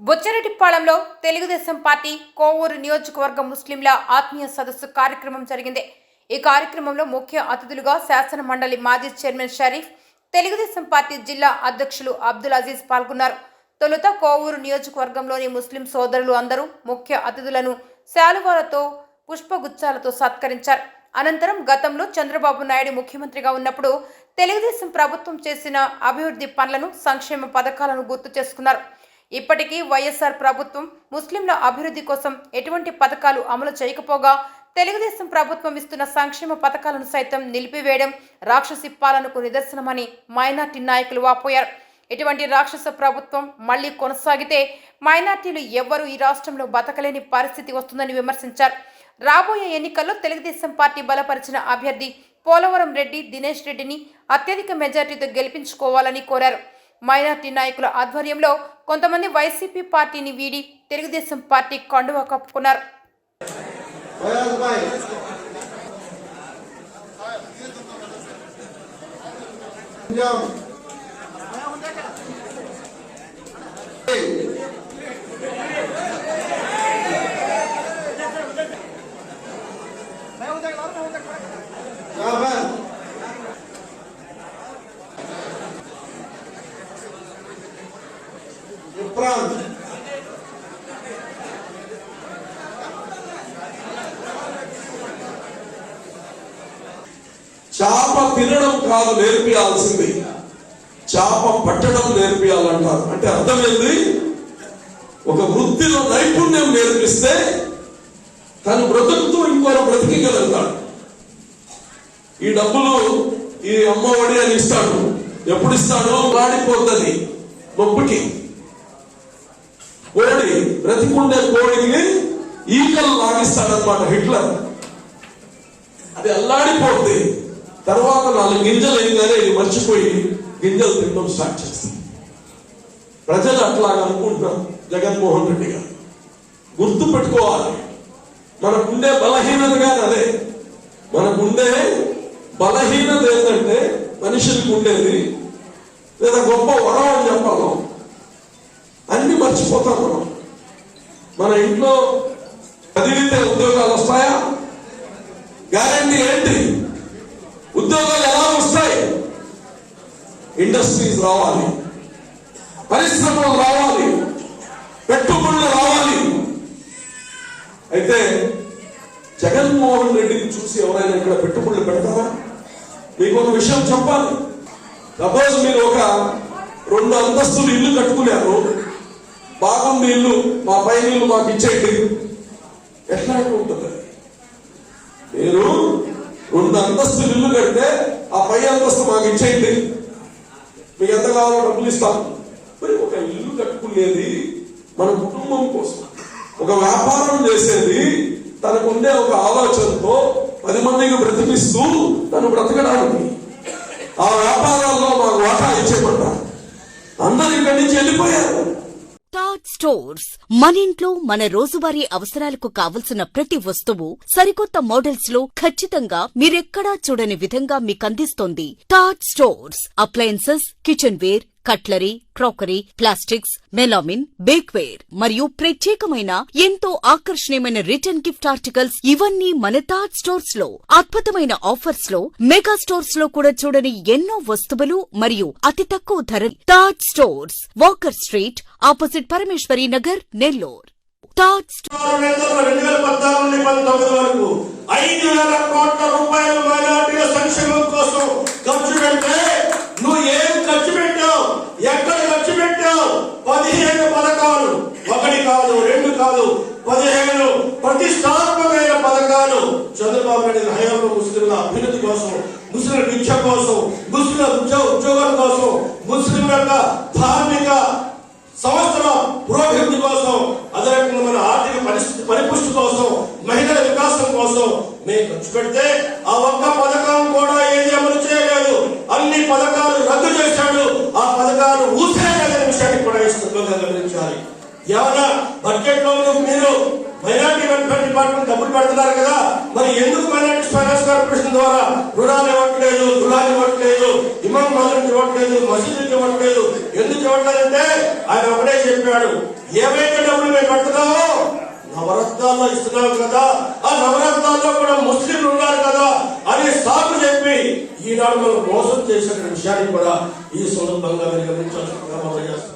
బుచ్చరెడ్డిపాళెంలో Telugu Desam party Kovur నియోజకవర్గ ముస్లింల ఆత్మీయ సదస్సు కార్యక్రమం జరిగింది. ఈ కార్యక్రమంలో ముఖ్య అతిథులుగా శాసన మండలి మాజీ చైర్మన్ షరీఫ్ తెలుగుదేశం పార్టీ జిల్లా అధ్యక్షులు అబ్దుల్ అజీజ్ పాల్గొన్నారు. తొలుత కోవూరు నియోజకవర్గంలోని ముస్లిం సోదరులు అందరూ ముఖ్య అతిథులను శాలువాలతో పుష్పగుచ్చాలతో సత్కరించారు. అనంతరం గతంలో చంద్రబాబు నాయుడు ముఖ్యమంత్రిగా ఉన్నప్పుడు తెలుగుదేశం ప్రభుత్వం చేసిన అభివృద్ధి పనులను సంక్షేమ పథకాలను గుర్తు చేసుకున్నారు. ఇప్పటికీ వైఎస్ఆర్ ప్రభుత్వం ముస్లింల అభివృద్ధి కోసం ఎటువంటి పథకాలు అమలు చేయకపోగా తెలుగుదేశం ప్రభుత్వం ఇస్తున్న సంక్షేమ పథకాలను సైతం నిలిపివేయడం రాక్షసి పాలనకు నిదర్శనమని మైనార్టీ నాయకులు వాపోయారు. ఇటువంటి రాక్షస ప్రభుత్వం మళ్ళీ కొనసాగితే మైనార్టీలు ఎవ్వరూ ఈ రాష్ట్రంలో బతకలేని పరిస్థితి వస్తుందని విమర్శించారు. రాబోయే ఎన్నికల్లో తెలుగుదేశం పార్టీ బలపరిచిన అభ్యర్థి పోలవరం రెడ్డి దినేష్ రెడ్డిని అత్యధిక మెజార్టీతో గెలిపించుకోవాలని కోరారు. మైనార్టీ నాయకుల ఆధ్వర్యంలో కొంతమంది వైసీపీ పార్టీని వీడి తెలుగుదేశం పార్టీ కండువ కప్పుకున్నారు Yeah. ప్రాంత్ చేప తినడం కాదు నేర్పియాల్సింది. చేప పట్టడం నేర్పియాలంటారు. అంటే అర్థమైంది ఒక వృత్తిలో నైపుణ్యం నేర్పిస్తే తను బ్రతుకుతూ ఇంకోరు బ్రతికిగలుగుతాడు ఈ డబ్బులు ఈ అమ్మఒడి అని ఇస్తాడు. ఎప్పుడు ఇస్తాడో వాడిపోతుంది నొప్పికి. కోడి బ్రతికుండే కోడిని ఈకలు లాగిస్తాడనమాట హిట్లర్. అది అల్లాడిపోద్ది. తర్వాత నాలుగు గింజలు అయిందనే మర్చిపోయి గింజలు తినడం స్టార్ట్ చేస్తాం. ప్రజలు అట్లాగా అనుకుంటున్నారు జగన్మోహన్ రెడ్డి గారు. గుర్తు పెట్టుకోవాలి మనకుండే బలహీనతగా అదే. మనకుండే బలహీనత ఏంటంటే మనుషులకు ఉండేది లేదా గొప్ప వరం అని చెప్పాలి. మర్చిపోతాం మనం మన ఇంట్లో చదివితే ఉద్యోగాలు వస్తాయా? గ్యారంటీ ఏంటి? ఉద్యోగాలు ఎలా వస్తాయి? ఇండస్ట్రీస్ రావాలి. పరిశ్రమలు రావాలి. పెట్టుబడులు రావాలి. అయితే జగన్మోహన్ రెడ్డిని చూసి ఎవరైనా ఇక్కడ పెట్టుబడులు పెడతారా? మీకు ఒక విషయం చెప్పాలి. సపోజ్ మీరు ఒక రెండు అంతస్తులు ఇల్లు కట్టుకున్నారు. బాగుంది ఇల్లు మా పై ఇల్లు మాకు ఇచ్చేయండి. ఎట్లా ఉంటుంది. మీరు రెండు అంతస్తులు ఇల్లు కడితే ఆ పై అంతస్తు మాకు ఇచ్చేయండి. మీకు ఎంత కావాలో డబ్బులు ఇస్తాం. మరి ఒక ఇల్లు కట్టుకునేది మన కుటుంబం కోసం ఒక వ్యాపారం చేసేది తనకుండే ఒక ఆలోచనతో పది మందికి బ్రతికిస్తూ తను బ్రతకడానికి. ఆ వ్యాపారాల్లో మాకు వాటా ఇచ్చేమంటారు అందరు ఇక్కడి నుంచి వెళ్ళిపోయారు. థాట్ స్టోర్స్ మన ఇంట్లో మన రోజువారీ అవసరాలకు కావలసిన ప్రతి వస్తువు సరికొత్త మోడల్స్లో ఖచ్చితంగా మీరెక్కడా చూడని విధంగా మీకందిస్తోంది. Taj stores appliances kitchenware cutlery crockery plastics melamine bakeware మరియు ప్రత్యేకమైన ఎంతో ఆకర్షణీయమైన రిటర్న్ గిఫ్ట్ ఆర్టికల్స్ ఇవన్నీ మన తాజ్ స్టోర్స్లో అద్భుతమైన ఆఫర్స్లో మెగా స్టోర్స్లో కూడా చూడని ఎన్నో వస్తువులు మరియు అతి తక్కువ ధర Taj stores Walker street opposite Parameshwari Nagar Nellore. Taj store వరకు కోట్ల రూపాయలు సంక్షేమం కోసం ఖర్చు పెడితే నువ్వు ఏం ఖర్చు పెట్టావు ఎక్కడ ఖర్చు పెట్టావు పదిహేను పథకాలు ఒకటి కాదు రెండు కాదు పదిహేను ప్రతిష్టాత్మకమైన పథకాలు చంద్రబాబు నాయుడు హయాంలో అభివృద్ధి కోసం ముస్లిం విద్య కోసం ముస్లిం ఉద్యోగ ఉద్యోగాల కోసం ముస్లిం యొక్క ధార్మిక సంస్థల పురోభివృద్ధి కోసం అదే రకంగా మన ఆర్థిక పరిస్థితి పరిపుష్టి కోసం మహిళల వికాసం కోసం మేము ఖర్చు పెడితే ఆ ఒక్క పథకం కూడా ఏది అమలు చేయలేదు. అన్ని పథకాలు రద్దు చేశాడు. ఆ పథకాలు ఊసేయలేదనే విషయాన్ని కూడా ఈ సందర్భంగా గమనించాలి. ఏమన్నా బడ్జెట్లో మీరు మైనార్టీ వెల్ఫేర్ డిపార్ట్మెంట్ డబ్బులు పెడుతున్నారు కదా. మరి ఎందుకు మైనార్టీ ఫైనాన్స్ కార్పొరేషన్ ద్వారా రుణాలు ఇవ్వట్లేదు దులాలు ఇవ్వట్లేదు ఇమాం మాలకు ఇవ్వట్లేదు మసీదులకు ఇవ్వట్లేదు? ఎందుకు ఇవ్వట్లేదంటే ఆయన ఒకటే చెప్పాడు ఏవైతే డబ్బులు మేము పెడుతున్నామో నవరత్నాల్లో ఇస్తున్నాం కదా. ఆ నవరత్నాల్లో కూడా ముస్లింలు ఉన్నారు కదా అని సాకు చెప్పి ఈనాడు మనం మోసం చేసిన విషయాన్ని కూడా ఈ సందర్భంగా మీరు